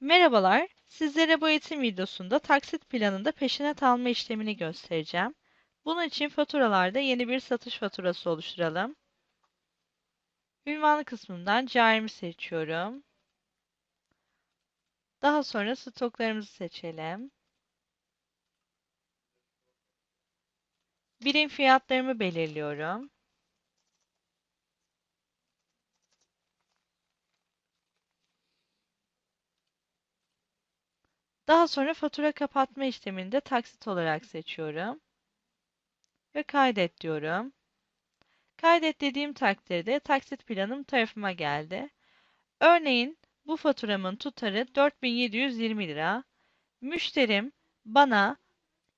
Merhabalar, sizlere bu eğitim videosunda taksit planında peşinat alma işlemini göstereceğim. Bunun için faturalarda yeni bir satış faturası oluşturalım. Ünvan kısmından carimi seçiyorum. Daha sonra stoklarımızı seçelim. Birim fiyatlarımı belirliyorum. Daha sonra fatura kapatma işleminde taksit olarak seçiyorum. Ve kaydet diyorum. Kaydet dediğim takdirde taksit planım tarafıma geldi. Örneğin bu faturamın tutarı 4720 lira. Müşterim bana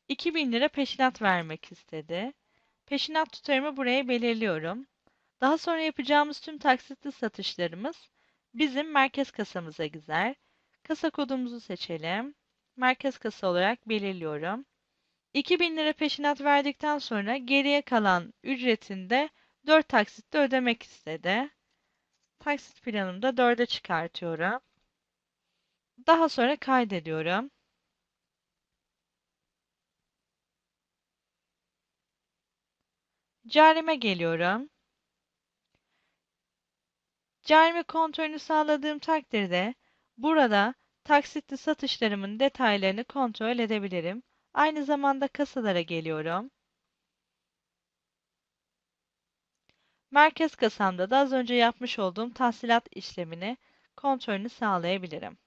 2000 lira peşinat vermek istedi. Peşinat tutarımı buraya belirliyorum. Daha sonra yapacağımız tüm taksitli satışlarımız bizim merkez kasamıza gider. Kasa kodumuzu seçelim. Merkez kasa olarak belirliyorum. 2000 lira peşinat verdikten sonra geriye kalan ücretini de 4 taksitle ödemek istedi. Taksit planımı da 4'e çıkartıyorum. Daha sonra kaydediyorum. Carime geliyorum. Carime kontrolünü sağladığım takdirde burada taksitli satışlarımın detaylarını kontrol edebilirim. Aynı zamanda kasalara geliyorum. Merkez kasamda da az önce yapmış olduğum tahsilat işlemini kontrolünü sağlayabilirim.